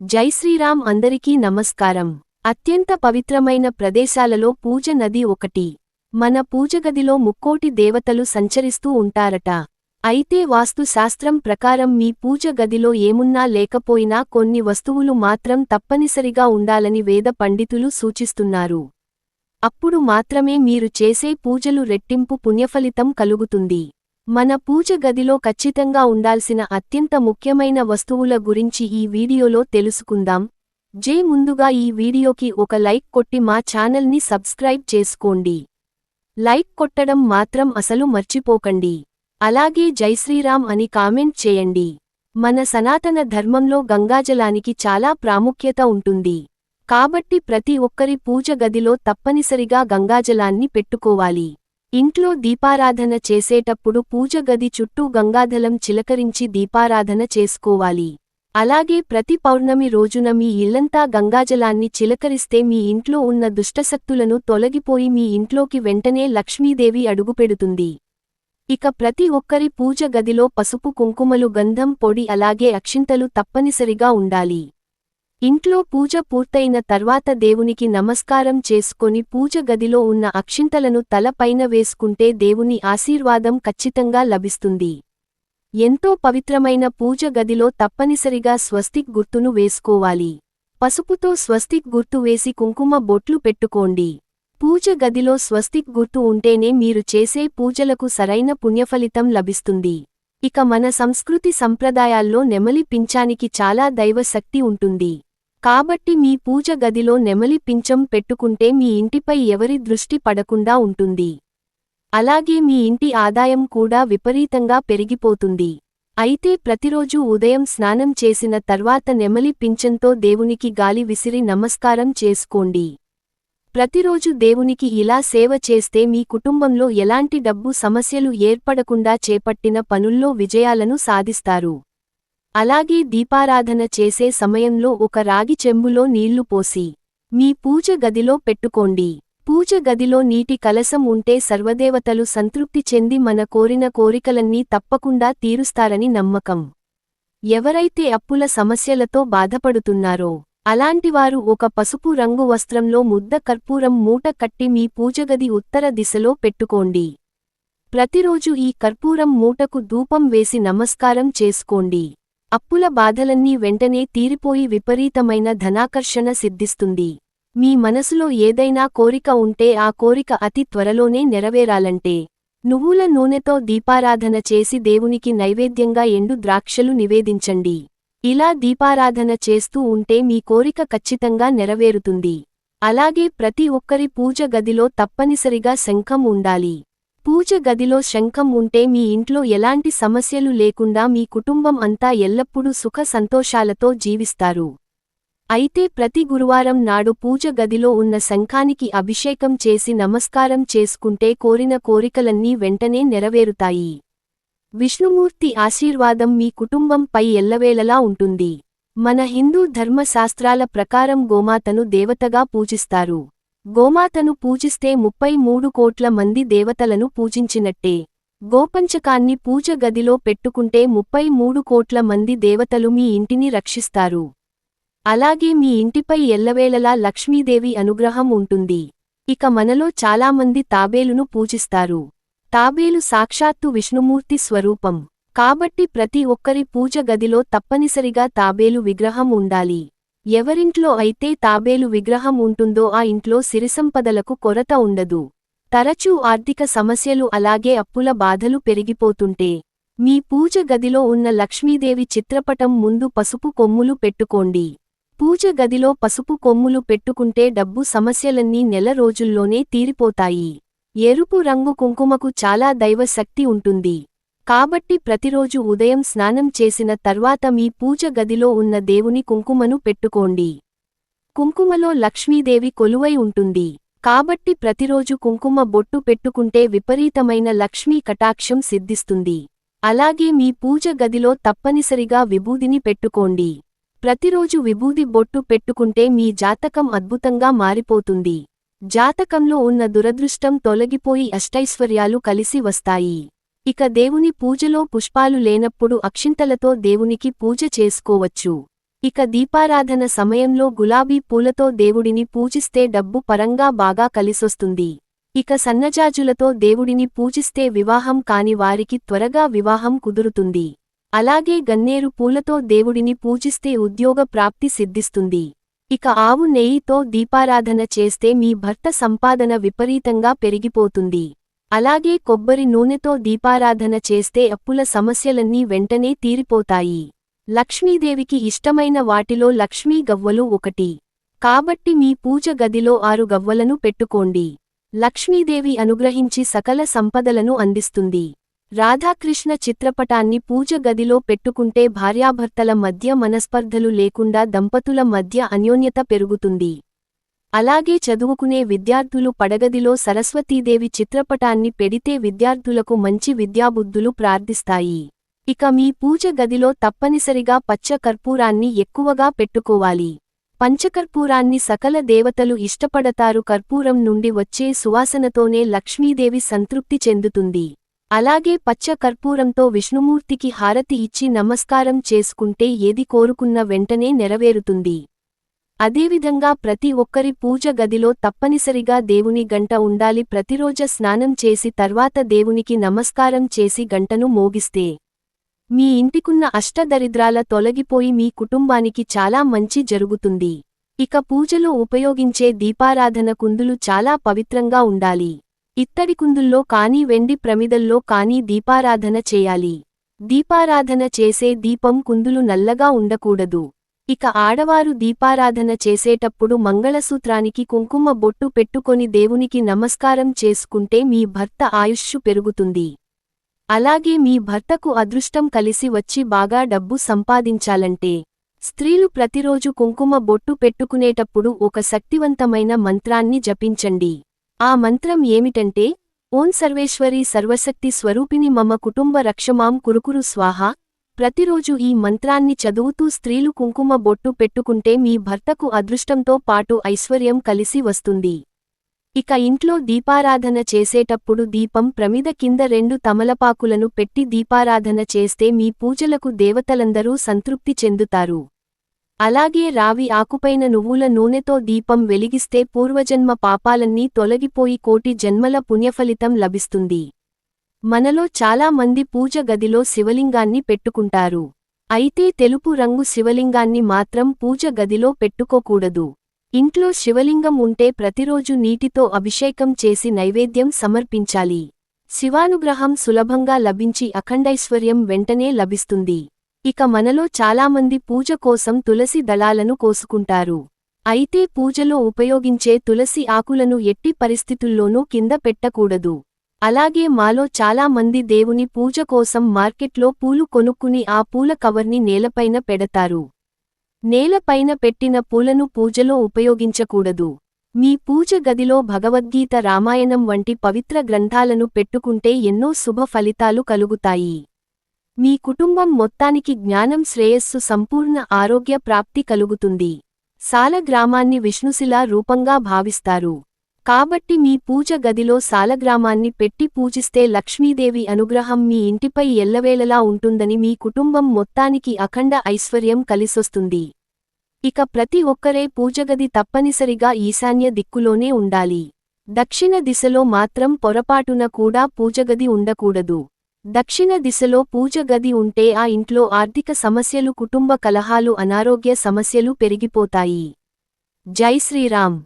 జై శ్రీరామ్ అందరికీ నమస్కారం. అత్యంత పవిత్రమైన ప్రదేశాలలో పూజ నది ఒకటి. మన పూజగదిలో ముక్కోటి దేవతలు సంచరిస్తూ ఉంటారట. అయితే వాస్తుశాస్త్రం ప్రకారం మీ పూజ గదిలో ఏమున్నా లేకపోయినా కొన్ని వస్తువులు మాత్రం తప్పనిసరిగా ఉండాలని వేద పండితులు సూచిస్తున్నారు. అప్పుడు మాత్రమే మీరు చేసే పూజలు రెట్టింపు పుణ్యఫలితం కలుగుతుంది. మన పూజ గదిలో ఖచ్చితంగా ఉండాల్సిన అత్యంత ముఖ్యమైన వస్తువుల గురించి ఈ వీడియోలో తెలుసుకుందాం. జే ముందుగా ఈ వీడియోకి ఒక లైక్ కొట్టి మా ఛానల్ని సబ్స్క్రైబ్ చేసుకోండి. లైక్ కొట్టడం మాత్రం అసలు మర్చిపోకండి. అలాగే జై శ్రీరామ్ అని కామెంట్ చేయండి. మన సనాతన ధర్మంలో గంగాజలానికి చాలా ప్రాముఖ్యత ఉంటుంది. కాబట్టి ప్రతి ఒక్కరి పూజ గదిలో తప్పనిసరిగా గంగాజలాన్ని పెట్టుకోవాలి. ఇంట్లో దీపారాధన చేసేటప్పుడు పూజ గది చుట్టూ గంగాధలం చిలకరించి దీపారాధన చేసుకోవాలి. అలాగే ప్రతి పౌర్ణమి రోజున మీ ఇల్లంతా గంగాజలాన్ని చిలకరిస్తే మీ ఇంట్లో ఉన్న దుష్టశక్తులను తొలగిపోయి మీ ఇంట్లోకి వెంటనే లక్ష్మీదేవి అడుగుపెడుతుంది. ఇక ప్రతి ఒక్కరి పూజ గదిలో పసుపు కుంకుమలు గంధం పొడి అలాగే అక్షింతలు తప్పనిసరిగా ఉండాలి. ఇంట్లో పూజ పూర్తయిన తర్వాత దేవునికి నమస్కారం చేసుకొని పూజ గదిలో ఉన్న అక్షింతలను తలపైన వేసుకుంటే దేవుని ఆశీర్వాదం ఖచ్చితంగా లభిస్తుంది. ఎంతో పవిత్రమైన పూజ గదిలో తప్పనిసరిగా స్వస్తిక్ గుర్తును వేసుకోవాలి. పసుపుతో స్వస్తిక్ గుర్తు వేసి కుంకుమ బొట్లు పెట్టుకోండి. పూజ గదిలో స్వస్తిక్ గుర్తు ఉంటేనే మీరు చేసే పూజలకు సరైన పుణ్యఫలితం లభిస్తుంది. ఇక మన సంస్కృతి సంప్రదాయాల్లో నెమలి పించానికి చాలా దైవశక్తి ఉంటుంది. కాబట్టి మీ పూజ గదిలో నెమలి పించం పెట్టుకుంటే మీ ఇంటిపై ఎవరి దృష్టి పడకుండా ఉంటుంది. అలాగే మీ ఇంటి ఆదాయం కూడా విపరీతంగా పెరిగిపోతుంది. అయితే ప్రతిరోజూ ఉదయం స్నానం చేసిన తర్వాత నెమలి పింఛంతో దేవునికి గాలి విసిరి నమస్కారం చేసుకోండి. ప్రతిరోజు దేవునికి ఇలా సేవ చేస్తే మీ కుటుంబంలో ఎలాంటి డబ్బు సమస్యలు ఏర్పడకుండా చేపట్టిన పనుల్లో విజయాలను సాధిస్తారు. అలాగే దీపారాధన చేసే సమయంలో ఒక రాగి చెంబులో నీళ్ళు పోసి మీ పూజ గదిలో పెట్టుకోండి. పూజ గదిలో నీటి కలసం ఉంటే సర్వదేవతలు సంతృప్తి చెంది మన కోరిన కోరికలన్నీ తప్పకుండా తీరుస్తారని నమ్మకం. ఎవరైతే అప్పుల సమస్యలతో బాధపడుతున్నారో అలాంటివారు ఒక పసుపు రంగు వస్త్రంలో ముద్ద కర్పూరం మూట కట్టి మీ పూజగది ఉత్తర దిశలో పెట్టుకోండి. ప్రతిరోజు ఈ కర్పూరం మూటకు ధూపం వేసి నమస్కారం చేసుకోండి. అప్పుల బాధలన్నీ వెంటనే తీరిపోయి విపరీతమైన ధనాకర్షణ సిద్ధిస్తుంది. మీ మనసులో ఏదైనా కోరిక ఉంటే ఆ కోరిక అతి త్వరలోనే నెరవేరాలంటే నువ్వుల నూనెతో దీపారాధన చేసి దేవునికి నైవేద్యంగా ఎండు ద్రాక్షలు నివేదించండి. ఇలా దీపారాధన చేస్తూ ఉంటే మీ కోరిక ఖచ్చితంగా నెరవేరుతుంది. అలాగే ప్రతి ఒక్కరి పూజ గదిలో తప్పనిసరిగా శంఖం ఉండాలి. పూజ గదిలో శంఖం ఉంటే మీ ఇంట్లో ఎలాంటి సమస్యలు లేకుండా మీ కుటుంబం అంతా ఎల్లప్పుడూ సుఖ సంతోషాలతో జీవిస్తారు. అయితే ప్రతి గురువారం నాడు పూజ గదిలో ఉన్న శంఖానికి అభిషేకం చేసి నమస్కారం చేసుకుంటే కోరిన కోరికలన్నీ వెంటనే నెరవేరుతాయి. విష్ణుమూర్తి ఆశీర్వాదం మీ కుటుంబంపై ఎల్లవేళలా ఉంటుంది. మన హిందూ ధర్మశాస్త్రాల ప్రకారం గోమాతను దేవతగా పూజిస్తారు. గోమాతను పూజిస్తే ముప్పై మూడు కోట్ల మంది దేవతలను పూజించినట్టే. గోపంచకాన్ని పూజ గదిలో పెట్టుకుంటే ముప్పై మూడు కోట్ల మంది దేవతలు మీ ఇంటిని రక్షిస్తారు. అలాగే మీ ఇంటిపై ఎల్లవేళలా లక్ష్మీదేవి అనుగ్రహం ఉంటుంది. ఇక మనలో చాలామంది తాబేలును పూజిస్తారు. తాబేలు సాక్షాత్తు విష్ణుమూర్తి స్వరూపం. కాబట్టి ప్రతి ఒక్కరి పూజ గదిలో తప్పనిసరిగా తాబేలు విగ్రహం ఉండాలి. ఎవరింట్లో అయితే తాబేలు విగ్రహం ఉంటుందో ఆ ఇంట్లో సిరిసంపదలకు కొరత ఉండదు. తరచూ ఆర్థిక సమస్యలు అలాగే అప్పుల బాధలు పెరిగిపోతుంటే మీ పూజ గదిలో ఉన్న లక్ష్మీదేవి చిత్రపటం ముందు పసుపు కొమ్ములు పెట్టుకోండి. పూజ గదిలో పసుపు కొమ్ములు పెట్టుకుంటే డబ్బు సమస్యలన్నీ నెల రోజుల్లోనే తీరిపోతాయి. ఎరుపు రంగు కుంకుమకు చాలా దైవశక్తి ఉంటుంది. కాబట్టి ప్రతిరోజు ఉదయం స్నానం చేసిన తర్వాత మీ పూజ గదిలో ఉన్న దేవుని కుంకుమను పెట్టుకోండి. కుంకుమలో లక్ష్మీదేవి కొలువై ఉంటుంది. కాబట్టి ప్రతిరోజు కుంకుమ బొట్టు పెట్టుకుంటే విపరీతమైన లక్ష్మీ కటాక్షం సిద్ధిస్తుంది. అలాగే మీ పూజ గదిలో తప్పనిసరిగా విభూదిని పెట్టుకోండి. ప్రతిరోజు విభూది బొట్టు పెట్టుకుంటే మీ జాతకం అద్భుతంగా మారిపోతుంది. జాతకంలో ఉన్న దురదృష్టం తొలగిపోయి అష్టైశ్వర్యాలు కలిసి వస్తాయి. ఇక దేవుని పూజలో పుష్పాలు లేనప్పుడు అక్షింతలతో దేవునికి పూజ చేసుకోవచ్చు. ఇక దీపారాధన సమయంలో గులాబీ పూలతో దేవుడిని పూజిస్తే డబ్బు పరంగా బాగా కలిసొస్తుంది. ఇక సన్నజాజులతో దేవుడిని పూజిస్తే వివాహం కాని వారికి త్వరగా వివాహం కుదురుతుంది. అలాగే గన్నేరు పూలతో దేవుడిని పూజిస్తే ఉద్యోగ ప్రాప్తి సిద్ధిస్తుంది. ఇక ఆవు నెయ్యితో దీపారాధన చేస్తే మీ భర్త సంపాదన విపరీతంగా పెరిగిపోతుంది. అలాగే కొబ్బరి నూనెతో దీపారాధన చేస్తే అప్పుల సమస్యలన్నీ వెంటనే తీరిపోతాయి. లక్ష్మీదేవికి ఇష్టమైన వాటిలో లక్ష్మీ గవ్వలు ఒకటి. కాబట్టి మీ పూజ గదిలో ఆరు గవ్వలను పెట్టుకోండి. లక్ష్మీదేవి అనుగ్రహించి సకల సంపదలను అందిస్తుంది. రాధాకృష్ణ చిత్రపటాన్ని పూజ గదిలో పెట్టుకుంటే భార్యాభర్తల మధ్య మనస్పర్ధలు లేకుండా దంపతుల మధ్య అన్యోన్యత పెరుగుతుంది. అలాగే చదువుకునే విద్యార్థులు పడగదిలో సరస్వతీదేవి చిత్రపటాన్ని పెడితే విద్యార్థులకు మంచి విద్యాబుద్ధులు ప్రార్థిస్తాయి. ఇక మీ పూజ గదిలో తప్పనిసరిగా పచ్చ కర్పూరాన్ని ఎక్కువగా పెట్టుకోవాలి. పంచకర్పూరాన్ని సకల దేవతలు ఇష్టపడతారు. కర్పూరం నుండి వచ్చే సువాసనతోనే లక్ష్మీదేవి సంతృప్తి చెందుతుంది. అలాగే పచ్చ కర్పూరంతో విష్ణుమూర్తికి హారతి ఇచ్చి నమస్కారం చేసుకుంటే ఏది కోరుకున్న వెంటనే నెరవేరుతుంది. అదేవిధంగా ప్రతి ఒక్కరి పూజ గదిలో తప్పనిసరిగా దేవుని గంట ఉండాలి. ప్రతిరోజ స్నానం చేసి తర్వాత దేవునికి నమస్కారం చేసి గంటను మోగిస్తే మీ ఇంటికున్న అష్టదరిద్రాల తొలగిపోయి మీ కుటుంబానికి చాలా మంచి జరుగుతుంది. ఇక పూజలో ఉపయోగించే దీపారాధన కుందులు చాలా పవిత్రంగా ఉండాలి. ఇత్తడి కుందుల్లో కానీ వెండి ప్రమిదల్లో కానీ దీపారాధన చేయాలి. దీపారాధన చేసే దీపం కుందులు నల్లగా ఉండకూడదు. ఇక ఆడవారు దీపారాధన చేసేటప్పుడు మంగళసూత్రానికి కుంకుమ బొట్టు పెట్టుకొని దేవునికి నమస్కారం చేసుకుంటే మీ భర్త ఆయుష్షు పెరుగుతుంది. అలాగే మీ భర్తకు అదృష్టం కలిసి వచ్చి బాగా డబ్బు సంపాదించాలంటే. స్త్రీలు ప్రతిరోజు కుంకుమ బొట్టు పెట్టుకునేటప్పుడు ఒక శక్తివంతమైన మంత్రాన్ని జపించండి. ఆ మంత్రం ఏమిటంటే ఓం సర్వేశ్వరి సర్వశక్తి స్వరూపిణి మమ కుటుంబ రక్షమాం కురుకురు స్వాహ ప్రతిరోజు ఈ మంత్రాన్ని చదువుతూ స్త్రీలు కుంకుమ బొట్టు పెట్టుకుంటే మీ భర్తకు అదృష్టంతో పాటు ఐశ్వర్యం కలిసి వస్తుంది. ఇక ఇంట్లో దీపారాధన చేసేటప్పుడు దీపం ప్రమిద కింద రెండు తమలపాకులను పెట్టి దీపారాధన చేస్తే మీ పూజలకు దేవతలందరూ సంతృప్తి చెందుతారు. అలాగే రావి ఆకుపైన నువ్వుల నూనెతో దీపం వెలిగిస్తే పూర్వజన్మ పాపాలన్నీ తొలగిపోయి కోటి జన్మల పుణ్యఫలితం లభిస్తుంది. మనలో చాలా మంది పూజ గదిలో శివలింగాన్ని పెట్టుకుంటారు. అయితే తెలుపు రంగు శివలింగాన్ని మాత్రం పూజ గదిలో పెట్టుకోకూడదు. ఇంట్లో శివలింగం ఉంటే ప్రతిరోజు నీటితో అభిషేకం చేసి నైవేద్యం సమర్పించాలి. శివానుగ్రహం సులభంగా లభించి అఖండైశ్వర్యం వెంటనే లభిస్తుంది. ఇక మనలో చాలామంది పూజ కోసం తులసి దళాలను కోసుకుంటారు. అయితే పూజలో ఉపయోగించే తులసి ఆకులను ఎట్టి పరిస్థితుల్లోనూ కింద పెట్టకూడదు. అలాగే మాలో చాలా మంది దేవుని పూజ కోసం మార్కెట్లో పూలు కొనుక్కుని ఆ పూల కవర్ని నేలపైన పెడతారు. నేలపైన పెట్టిన పూలను పూజలో ఉపయోగించకూడదు. మీ పూజ గదిలో భగవద్గీత రామాయణం వంటి పవిత్ర గ్రంథాలను పెట్టుకుంటే ఎన్నో శుభ ఫలితాలు కలుగుతాయి. మీ కుటుంబం మొత్తానికి జ్ఞానం శ్రేయస్సు సంపూర్ణ ఆరోగ్య ప్రాప్తి కలుగుతుంది. సాలగ్రామాన్ని విష్ణుశిలా రూపంగా భావిస్తారు. కాబట్టి మీ పూజ గదిలో సాలగ్రామాన్ని పెట్టి పూజిస్తే లక్ష్మీదేవి అనుగ్రహం మీ ఇంటిపై ఎల్లవేళలా ఉంటుందని మీ కుటుంబం మొత్తానికి అఖండ ఐశ్వర్యం కలిసొస్తుంది. ఇక ప్రతి ఒక్కరే పూజగది తప్పనిసరిగా ఈశాన్య దిక్కులోనే ఉండాలి. దక్షిణ దిశలో మాత్రం పొరపాటున కూడా పూజగది ఉండకూడదు. దక్షిణ దిశలో పూజగది ఉంటే ఆ ఇంట్లో ఆర్థిక సమస్యలు కుటుంబ కలహాలు అనారోగ్య సమస్యలు పెరిగిపోతాయి. జై శ్రీరామ్.